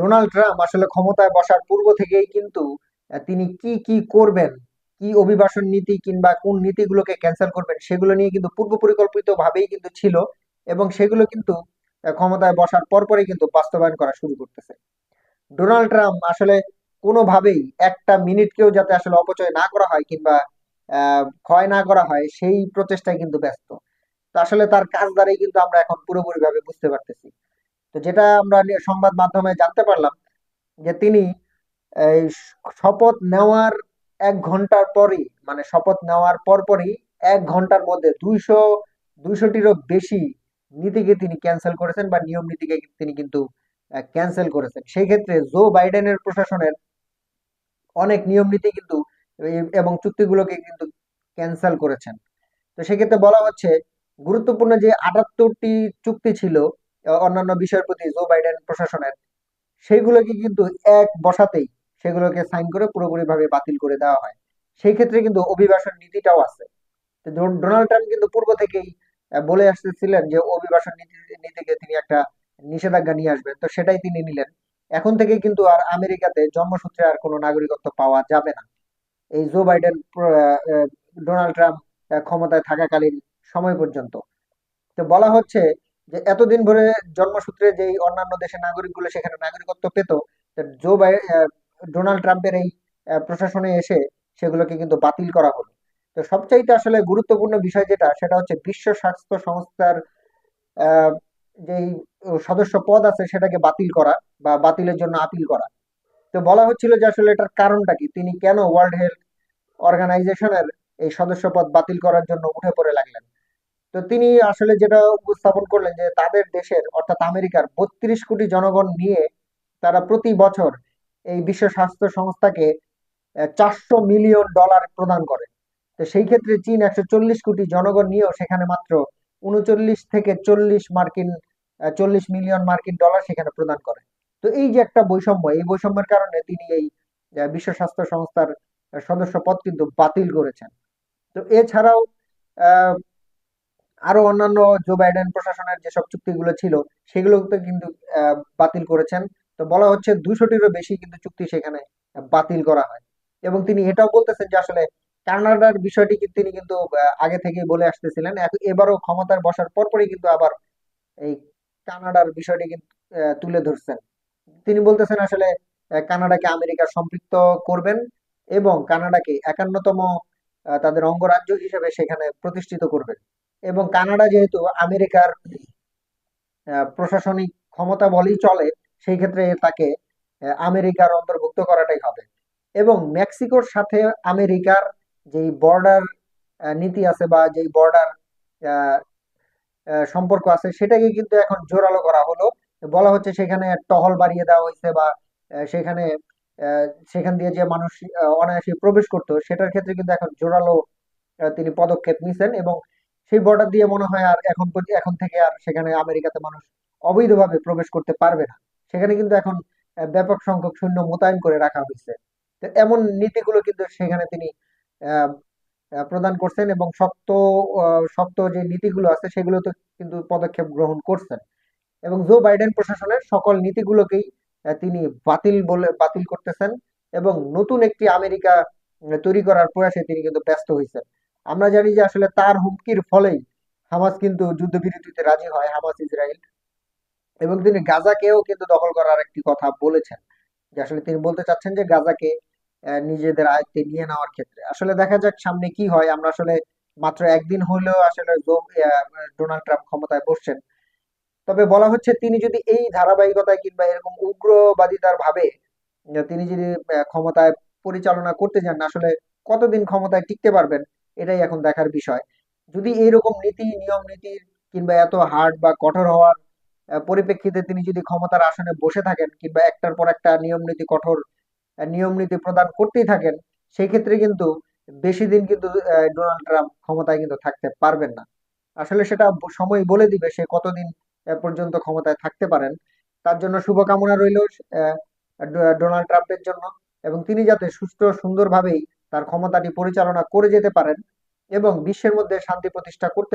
Donald Trump আসলে ক্ষমতায় বসার পূর্ব থেকেই কিন্তু তিনি কি কি করবেন, কি অভিবাসন নীতি কিংবা কোন নীতিগুলোকে ক্যান্সেল করবেন, সেগুলো নিয়ে কিন্তু পূর্ব পরিকল্পিত ভাবেই কিন্তু ছিল এবং সেগুলো কিন্তু ক্ষমতায় বসার পরপরই কিন্তু বাস্তবায়ন করা শুরু করতেছে। ডোনাল্ড ট্রাম্প আসলে কোনোভাবেই একটা মিনিটকেও যাতে আসলে অপচয় না করা হয় কিংবা ক্ষয় না করা হয়, সেই প্রচেষ্টায় কিন্তু ব্যস্ত। তো আসলে তার কাজ দ্বারাই কিন্তু আমরা এখন পুরোপুরি ভাবে বুঝতে পারতেছি। তো যেটা আমরা সংবাদ মাধ্যমে জানতে পারলাম যে তিনি এই শপথ নেওয়ার এক ঘণ্টার পরই মানে শপথ নেওয়ার পরপরই এক ঘণ্টার মধ্যে দুইশো, দুইশোটিরও বেশি নীতিকে তিনি ক্যান্সেল করেছেন বা নিয়ম নীতিকে তিনি কিন্তু ক্যান্সেল করেছেন। সেই ক্ষেত্রে জো বাইডেনের প্রশাসনের অনেক নিয়ম নীতি কিন্তু এবং চুক্তিগুলোকে কিন্তু ক্যান্সেল করেছেন। তো সেক্ষেত্রে বলা হচ্ছে, গুরুত্বপূর্ণ যে আটাত্তরটি চুক্তি ছিল অন্যান্য বিষয়ের প্রতি জো বাইডেন প্রশাসনের, সেইগুলোকে কিন্তু এক বসাতেই সেগুলোকে সাইন করে পুরোপুরি ভাবে বাতিল করে দেওয়া হয়। সেই ক্ষেত্রে কিন্তু অভিবাসন নীতিটাও আছে। ডোনাল্ড ট্রাম্প কিন্তু পূর্ব থেকেই বলে আসতেছিলেন যে অভিবাসন নীতি, নীতিকে তিনি একটা নিষেধাজ্ঞা নিয়ে আসবেন। তো সেটাই তিনি নিলেন। এখন থেকে কিন্তু আর আমেরিকাতে জন্মসূত্রে আর কোনো নাগরিকত্ব পাওয়া যাবে না। এই জো বাইডেন ডোনাল্ড ট্রাম্প ক্ষমতায় থাকাকালীন সময় পর্যন্ত। তো বলা হচ্ছে যে এতদিন ধরে জন্মসূত্রে যে অন্যান্য দেশের নাগরিকগুলো সেখানে নাগরিকত্ব পেত জো বাই ডোনাল্ড ট্রাম্পের এই প্রশাসনে এসে সেগুলোকে কিন্তু বাতিল করা হলো। তো সবচাইতে আসলে গুরুত্বপূর্ণ বিষয় যেটা, সেটা হচ্ছে বিশ্ব স্বাস্থ্য সংস্থার যেই সদস্য পদ আছে সেটাকে বাতিল করা বা বাতিলের জন্য আপিল করা। তো বলা হচ্ছিল যে আসলে এটার কারণটা কি? তিনি কেন ওয়ার্ল্ড হেলথ অর্গানাইজেশনের এই সদস্যপদ বাতিল করার জন্য উঠে পড়ে লাগলেন তো তিনি আসলে যেটা উপস্থাপন করলেন যে তাদের দেশের, অর্থাৎ আমেরিকার বত্রিশ কোটি জনগণ নিয়ে তারা প্রতি বছর এই বিশ্ব স্বাস্থ্য সংস্থাকে চারশো মিলিয়ন ডলার প্রদান করে। তো সেই ক্ষেত্রে চীন একশো চল্লিশ কোটি জনগণ নিয়েও সেখানে মাত্র উনচল্লিশ থেকে চল্লিশ মার্কিন চল্লিশ মিলিয়ন মার্কিন ডলার সেখানে প্রদান করে। তো এই যে একটা বৈষম্য, এই বৈষম্যের কারণে তিনি এই বিশ্ব স্বাস্থ্য সংস্থার সদস্য পদ কিন্তু বাতিল করেছেন। তো এছাড়াও আরও অন্যান্য জো বাইডেন প্রশাসনের যেসব চুক্তিগুলো ছিল সেগুলোতে কিন্তু বাতিল করেছেন। তো বলা হচ্ছে দুশোটিরও বেশি কিন্তু চুক্তি সেখানে বাতিল করা হয়। এবং তিনি এটাও বলতেছেন যে আসলে কানাডার বিষয়টি তিনি কিন্তু আগে থেকেই বলে আসতেছিলেন। এবারও ক্ষমতায় বসার পরপরই কিন্তু আবার এই কানাডার বিষয়টি কিন্তু তুলে ধরছেন। তিনি বলতেছেন আসলে কানাডাকে আমেরিকা সম্পৃক্ত করবেন এবং কানাডাকে একান্নতম তাদের অঙ্গরাজ্য হিসেবে সেখানে প্রতিষ্ঠিত করবেন। এবং কানাডা যেহেতু আমেরিকার প্রশাসনিক ক্ষমতা বলেই চলে, সেই ক্ষেত্রে তাকে আমেরিকার অন্তর্ভুক্ত করাটাই হবে। এবং মেক্সিকোর সাথে আমেরিকার যেই বর্ডার নীতি আছে বা যেই বর্ডার সম্পর্ক আছে, সেটাকে কিন্তু এখন জোরালো করা হলো। বলা হচ্ছে সেখানে টহল বাড়িয়ে দেওয়া হয়েছে বা সেখানে সেখান দিয়ে যে মানুষ অনায়াসে প্রবেশ করতো, সেটার ক্ষেত্রে কিন্তু এখন জোরালো তিনি পদক্ষেপ নিছেন এবং সেই বর্ডার দিয়ে মনে হয় আর এখন এখন থেকে আর সেখানে আমেরিকাতে মানুষ অবৈধভাবে প্রবেশ করতে পারবে না। সেখানে কিন্তু এখন ব্যাপক সংখ্যক সৈন্য মোতায়েন করে রাখা হয়েছে। তো এমন নীতিগুলো কিন্তু সেখানে তিনি প্রদান করছেন এবং শক্ত শক্ত যে নীতিগুলো আছে সেগুলো তো কিন্তু পদক্ষেপ গ্রহণ করছেন। এবং জো বাইডেন প্রশাসনের সকল নীতিগুলোকেই তিনি বাতিল বলে, বাতিল করতেছেন এবং নতুন একটি আমেরিকা তৈরি করার প্রয়াসে তিনি কিন্তু ব্যস্ত হয়েছেন। আমরা জানি যে আসলে তার হুমকির ফলেই হামাস কিন্তু যুদ্ধবিরতিতে রাজি হয়, হামাস ইসরায়েল। এবং তিনি গাজাকেও কিন্তু দখল করার একটি কথা বলেছেন। যে আসলে তিনি বলতে চাচ্ছেন যে গাজাকে নিজেদের আয়ত্তে নিয়ে নেওয়ার ক্ষেত্রে। আসলে দেখা যাক সামনে কি হয়। আমরা আসলে মাত্র একদিন হলেও আসলে ডোনাল্ড ট্রাম্প ক্ষমতায় বসছেন। তবে বলা হচ্ছে তিনি যদি এই ধারাবাহিকতায় কিংবা এরকম উগ্রবাদিতার ভাবে, তিনি যদি ক্ষমতায় পরিচালনা করতে যান, আসলে কতদিন ক্ষমতায় টিকতে পারবেন? এটাই এখন দেখার বিষয়। যদি এইরকম নীতি, নিয়ম নীতির কিংবা এত হার্ড বা কঠোর হওয়ার পরিপ্রেক্ষিতে তিনি যদি ক্ষমতার আসনে বসে থাকেন কিংবা একটার পর একটা নিয়ম নীতি কঠোর নিয়ম নীতি প্রদান করতেই থাকেন, সেই ক্ষেত্রে কিন্তু বেশি দিন কিন্তু ডোনাল্ড ট্রাম্প ক্ষমতায় কিন্তু থাকতে পারবেন না। আসলে সেটা সময় বলে দিবে সে কতদিন পর্যন্ত ক্ষমতায় থাকতে পারেন। তার জন্য শুভকামনা রইল ডোনাল্ড ট্রাম্পের জন্য এবং তিনি যাতে সুষ্ঠু সুন্দরভাবেই তার ক্ষমতাটি পরিচালনা করে যেতে পারেন এবং বিশ্বের মধ্যে শান্তি প্রতিষ্ঠা করতে